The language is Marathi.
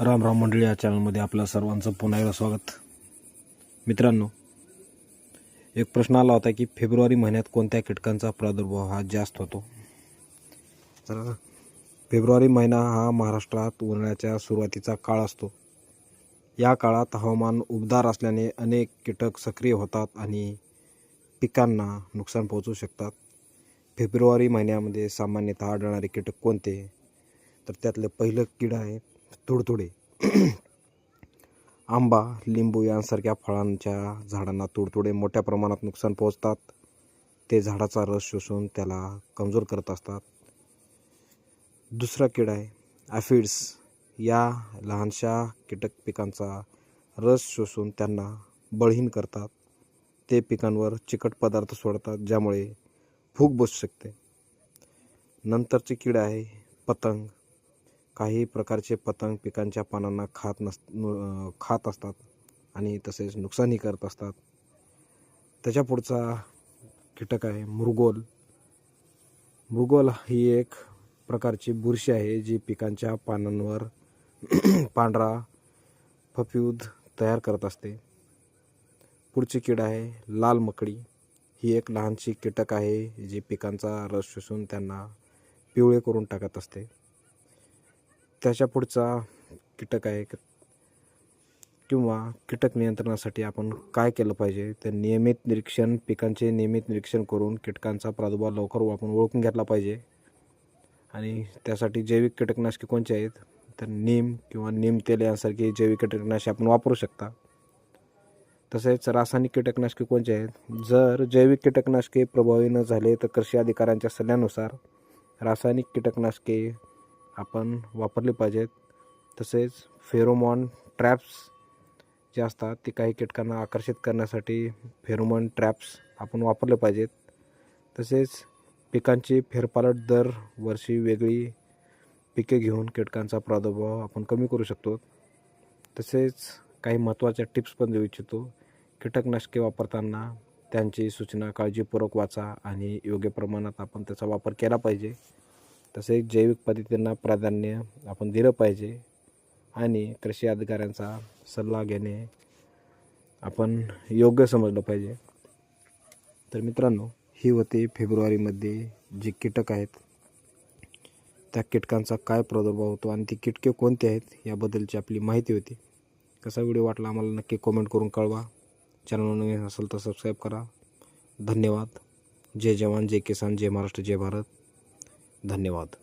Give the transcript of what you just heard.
राम राम मंडळी या चॅनलमध्ये आपल्या सर्वांचं पुन्हा एकदा स्वागत. मित्रांनो एक प्रश्न आला होता की फेब्रुवारी महिन्यात कोणत्या कीटकांचा प्रादुर्भाव हा जास्त होतो? तर फेब्रुवारी महिना हा महाराष्ट्रात उन्हाळ्याच्या सुरुवातीचा काळ असतो. या काळात हवामान उबदार असल्याने अनेक कीटक सक्रिय होतात आणि पिकांना नुकसान पोहोचू शकतात. फेब्रुवारी महिन्यामध्ये सामान्यतः आढळणारे कीटक कोणते? तर त्यातलं पहिलं कीड आहे तुडतुडे. आंबा लिंबू यांसारख्या फळांच्या झाडांना तुडतुडे मोठ्या प्रमाणात नुकसान पोहोचतात. ते झाडाचा रस शोषून त्याला कमजोर करत असतात. दुसरा किडा आहे ॲफिड्स या लहानशा कीटक पिकांचा रस शोषून त्यांना बळहीन करतात. ते पिकांवर चिकट पदार्थ सोडतात ज्यामुळे फूग बसू शकते. नंतरची कीड आहे पतंग. काही प्रकारचे पतंग पिकांच्या पानांना खात नस खात असतात आणि तसेच नुकसानही करत असतात. त्याच्या पुढचा कीटक आहे मृगोल मृगोल ही एक प्रकारची बुरशी आहे जी पिकांच्या पानांवर पांढरा फफ्यूद तयार करत असते. पुढची कीड आहे लाल मकडी. ही एक लहानशी कीटक आहे जी पिकांचा रस शोषून त्यांना पिवळे करून टाकत असते. त्याच्या पुढचा कीटक आहे किंवा कीटक नियंत्रणासाठी आपण काय केलं पाहिजे? तर नियमित निरीक्षण पिकांचे नियमित निरीक्षण करून कीटकांचा प्रादुर्भाव लवकर आपण ओळखून घेतला पाहिजे. आणि त्यासाठी जैविक कीटकनाशके कोणते आहेत? तर नीम किंवा नीम तेल यांसारखी जैविक कीटकनाशके आपण वापरू शकता. तसेच रासायनिक कीटकनाशके कोणते आहेत? जर जैविक कीटकनाशके प्रभावी न झाले तर कृषी अधिकाऱ्यांच्या सल्ल्यानुसार रासायनिक कीटकनाशके आपण वापरले पाहिजेत. तसेच फेरोमॉन ट्रॅप्स जे असतात ते काही कीटकांना आकर्षित करण्यासाठी फेरोमॉन ट्रॅप्स आपण वापरले पाहिजेत. तसेच पिकांची फेरपालट दर वर्षी वेगळी पिके घेऊन कीटकांचा प्रादुर्भाव आपण कमी करू शकतो. तसेच काही महत्त्वाच्या टिप्स पण देऊ इच्छितो. कीटकनाशके वापरताना त्यांची सूचना काळजीपूर्वक वाचा आणि योग्य प्रमाणात आपण त्याचा वापर केला पाहिजे. तसेच जैविक पद्धतींना प्राधान्य आपण दिलं पाहिजे आणि कृषी अधिकाऱ्यांचा सल्ला घेणे आपण योग्य समजलं पाहिजे. तर मित्रांनो ही होती फेब्रुवारीमध्ये जे कीटक आहेत त्या कीटकांचा काय प्रादुर्भाव होतो आणि ती कीटके कोणती आहेत याबद्दलची आपली माहिती होती. कसा व्हिडिओ वाटला आम्हाला नक्की कमेंट करून कळवा. चॅनल नवीन असेल तर सबस्क्राईब करा. धन्यवाद. जय जवान जय किसान जय महाराष्ट्र जय भारत. धन्यवाद.